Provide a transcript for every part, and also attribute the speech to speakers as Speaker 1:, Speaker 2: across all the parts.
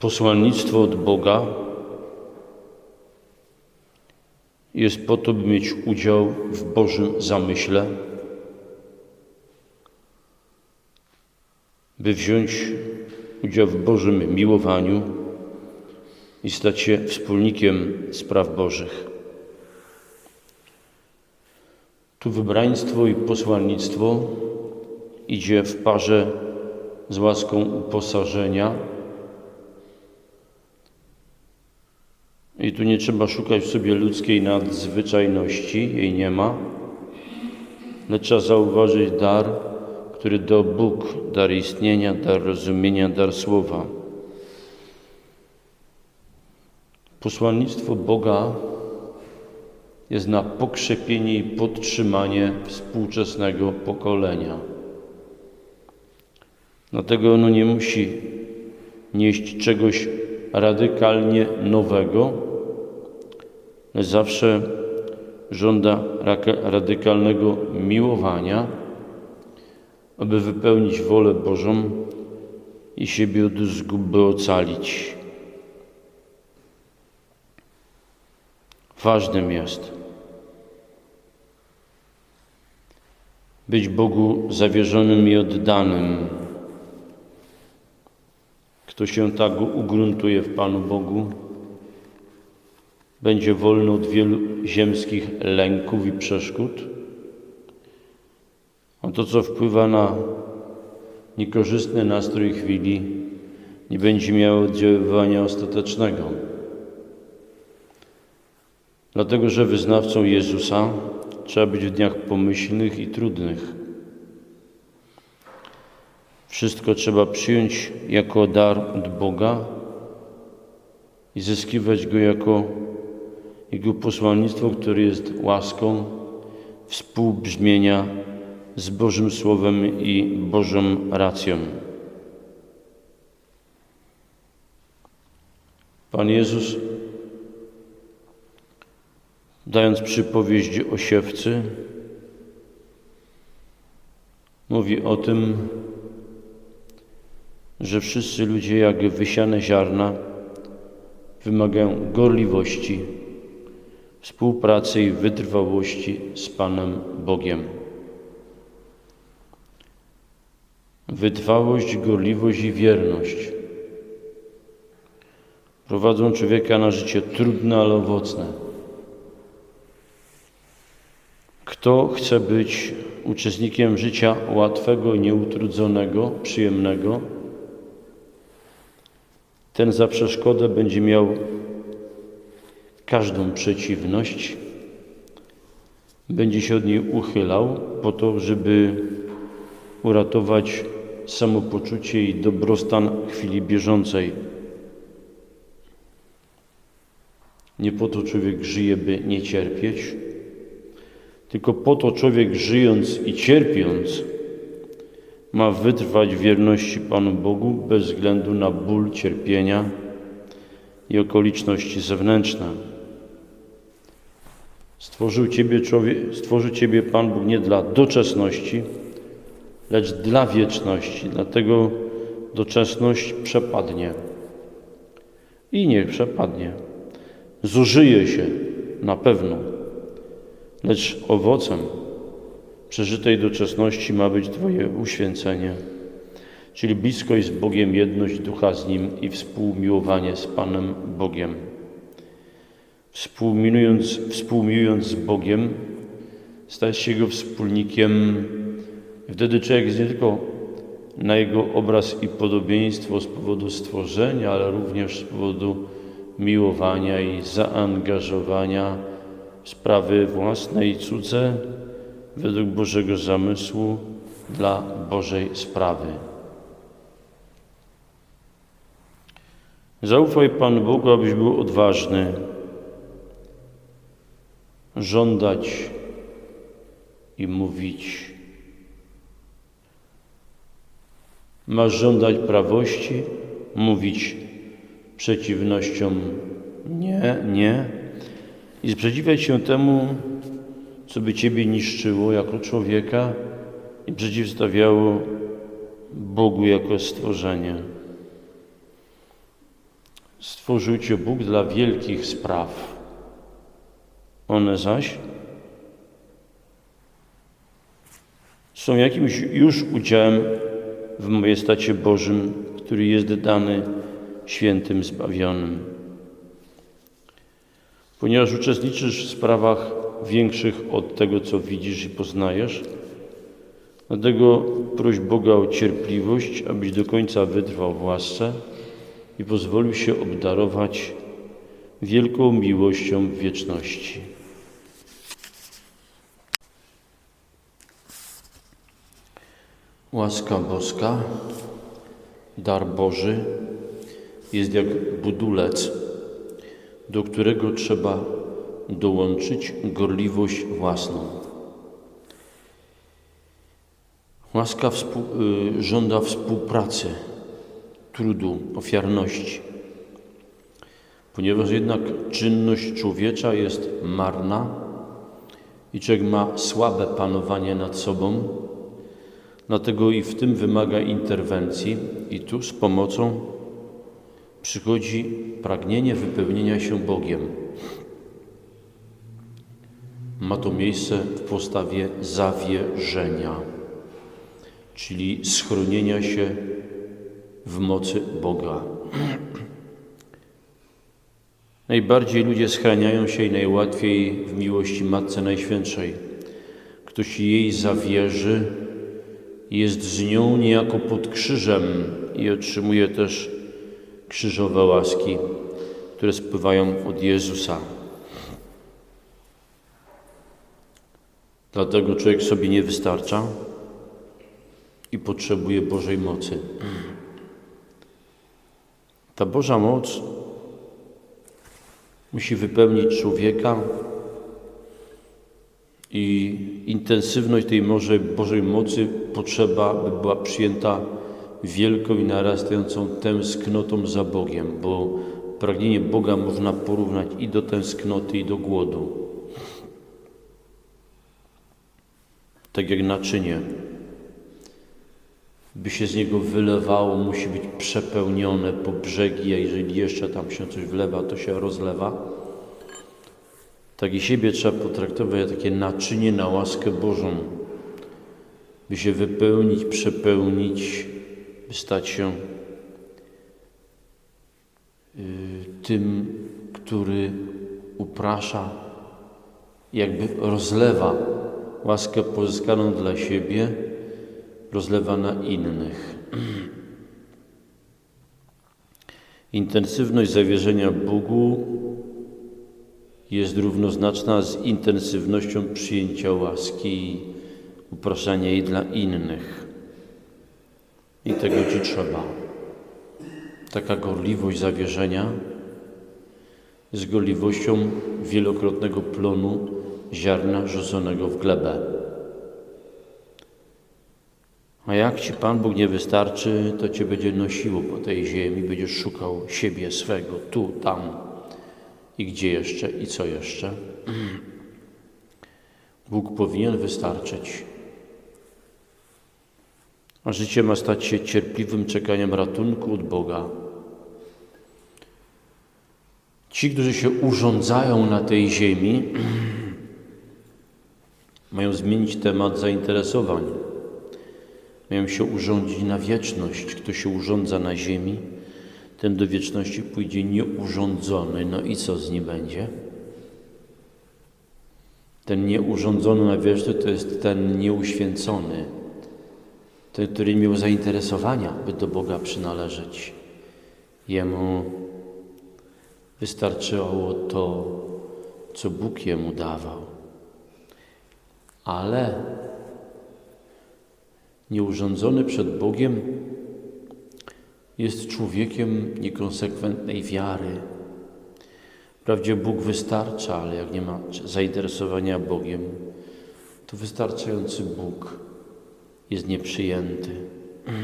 Speaker 1: Posłannictwo od Boga jest po to, by mieć udział w Bożym zamyśle, by wziąć udział w Bożym miłowaniu i stać się wspólnikiem spraw Bożych. Tu wybraństwo i posłannictwo idzie w parze z łaską uposażenia. I tu nie trzeba szukać w sobie ludzkiej nadzwyczajności, jej nie ma, lecz trzeba zauważyć dar, który do Bóg, dar istnienia, dar rozumienia, dar słowa. Posłannictwo Boga jest na pokrzepienie i podtrzymanie współczesnego pokolenia. Dlatego ono nie musi nieść czegoś radykalnie nowego, zawsze żąda radykalnego miłowania, aby wypełnić wolę Bożą i siebie od zguby ocalić. Ważnym jest być Bogu zawierzonym i oddanym. Kto się tak ugruntuje w Panu Bogu, będzie wolny od wielu ziemskich lęków i przeszkód, a to, co wpływa na niekorzystny nastrój chwili, nie będzie miało oddziaływania ostatecznego. Dlatego, że wyznawcą Jezusa trzeba być w dniach pomyślnych i trudnych. Wszystko trzeba przyjąć jako dar od Boga i zyskiwać go jako Jego posłannictwo, które jest łaską współbrzmienia z Bożym Słowem i Bożą racją. Pan Jezus, dając przypowieść o siewcy, mówi o tym, że wszyscy ludzie, jak wysiane ziarna, wymagają gorliwości, współpracy i wytrwałości z Panem Bogiem. Wytrwałość, gorliwość i wierność prowadzą człowieka na życie trudne, ale owocne. Kto chce być uczestnikiem życia łatwego, nieutrudzonego, przyjemnego, ten za przeszkodę będzie miał każdą przeciwność, będzie się od niej uchylał po to, żeby uratować samopoczucie i dobrostan chwili bieżącej. Nie po to człowiek żyje, by nie cierpieć, tylko po to człowiek żyjąc i cierpiąc ma wytrwać w wierności Panu Bogu bez względu na ból, cierpienia i okoliczności zewnętrzne. Stworzył Ciebie, człowiek, stworzył Ciebie Pan Bóg nie dla doczesności, lecz dla wieczności. Dlatego doczesność przepadnie. I niech przepadnie. Zużyje się na pewno, lecz owocem przeżytej doczesności ma być Twoje uświęcenie, czyli bliskość z Bogiem, jedność ducha z Nim i współmiłowanie z Panem Bogiem. Współmiłując, współmiłując z Bogiem, stać się Jego wspólnikiem. Wtedy człowiek jest nie tylko na Jego obraz i podobieństwo z powodu stworzenia, ale również z powodu miłowania i zaangażowania w sprawy własne i cudze, według Bożego zamysłu dla Bożej sprawy. Zaufaj Panu Bogu, abyś był odważny, żądać i mówić. Masz żądać prawości, mówić przeciwnościom nie, nie i sprzeciwiać się temu, co by Ciebie niszczyło jako człowieka i przeciwstawiało Bogu jako stworzenie. Stworzył Cię Bóg dla wielkich spraw. One zaś są jakimś już udziałem w majestacie Bożym, który jest dany świętym zbawionym. Ponieważ uczestniczysz w sprawach większych od tego, co widzisz i poznajesz, dlatego proś Boga o cierpliwość, abyś do końca wytrwał w łasce i pozwolił się obdarować wielką miłością w wieczności. Łaska boska, dar Boży jest jak budulec, do którego trzeba dołączyć gorliwość własną. Łaska współ, y, żąda współpracy, trudu, ofiarności. Ponieważ jednak czynność człowiecza jest marna i człowiek ma słabe panowanie nad sobą, dlatego i w tym wymaga interwencji i tu z pomocą przychodzi pragnienie wypełnienia się Bogiem. Ma to miejsce w postawie zawierzenia, czyli schronienia się w mocy Boga. Najbardziej ludzie schraniają się i najłatwiej w miłości Matce Najświętszej. Ktoś jej zawierzy, jest z nią niejako pod krzyżem i otrzymuje też krzyżowe łaski, które spływają od Jezusa. Dlatego człowiek sobie nie wystarcza i potrzebuje Bożej mocy. Ta Boża moc musi wypełnić człowieka i intensywność tej Bożej, Bożej mocy potrzeba, by była przyjęta wielką i narastającą tęsknotą za Bogiem, bo pragnienie Boga można porównać i do tęsknoty, i do głodu. Tak jak naczynie, by się z niego wylewało, musi być przepełnione po brzegi, a jeżeli jeszcze tam się coś wlewa, to się rozlewa. Tak i siebie trzeba potraktować jak takie naczynie na łaskę Bożą, by się wypełnić, przepełnić, by stać się y, tym, który uprasza, jakby rozlewa łaskę pozyskaną dla siebie, rozlewa na innych. Intensywność zawierzenia Bogu jest równoznaczna z intensywnością przyjęcia łaski i upraszania jej dla innych. I tego Ci trzeba. Taka gorliwość zawierzenia z gorliwością wielokrotnego plonu ziarna rzuconego w glebę. A jak Ci Pan Bóg nie wystarczy, to Cię będzie nosiło po tej ziemi, będziesz szukał siebie, swego, tu, tam i gdzie jeszcze i co jeszcze. Bóg powinien wystarczyć. A życie ma stać się cierpliwym czekaniem ratunku od Boga. Ci, którzy się urządzają na tej ziemi, mają zmienić temat zainteresowań. Mają się urządzić na wieczność. Kto się urządza na ziemi, ten do wieczności pójdzie nieurządzony. No i co z nim będzie? Ten nieurządzony na wieczność to jest ten nieuświęcony, ten, który nie miał zainteresowania, by do Boga przynależeć. Jemu wystarczyło to, co Bóg jemu dawał. Ale nieurządzony przed Bogiem jest człowiekiem niekonsekwentnej wiary. Wprawdzie Bóg wystarcza, ale jak nie ma zainteresowania Bogiem, to wystarczający Bóg jest nieprzyjęty.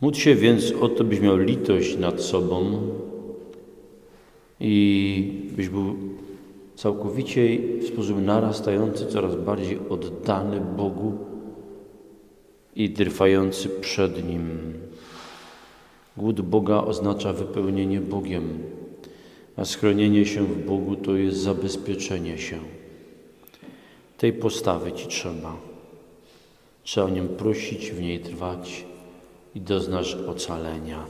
Speaker 1: Módl się więc o to, byś miał litość nad sobą i byś był całkowicie w sposób narastający, coraz bardziej oddany Bogu i trwający przed Nim. Głód Boga oznacza wypełnienie Bogiem, a schronienie się w Bogu to jest zabezpieczenie się. Tej postawy Ci trzeba. Trzeba o Nim prosić, w niej trwać i doznasz ocalenia.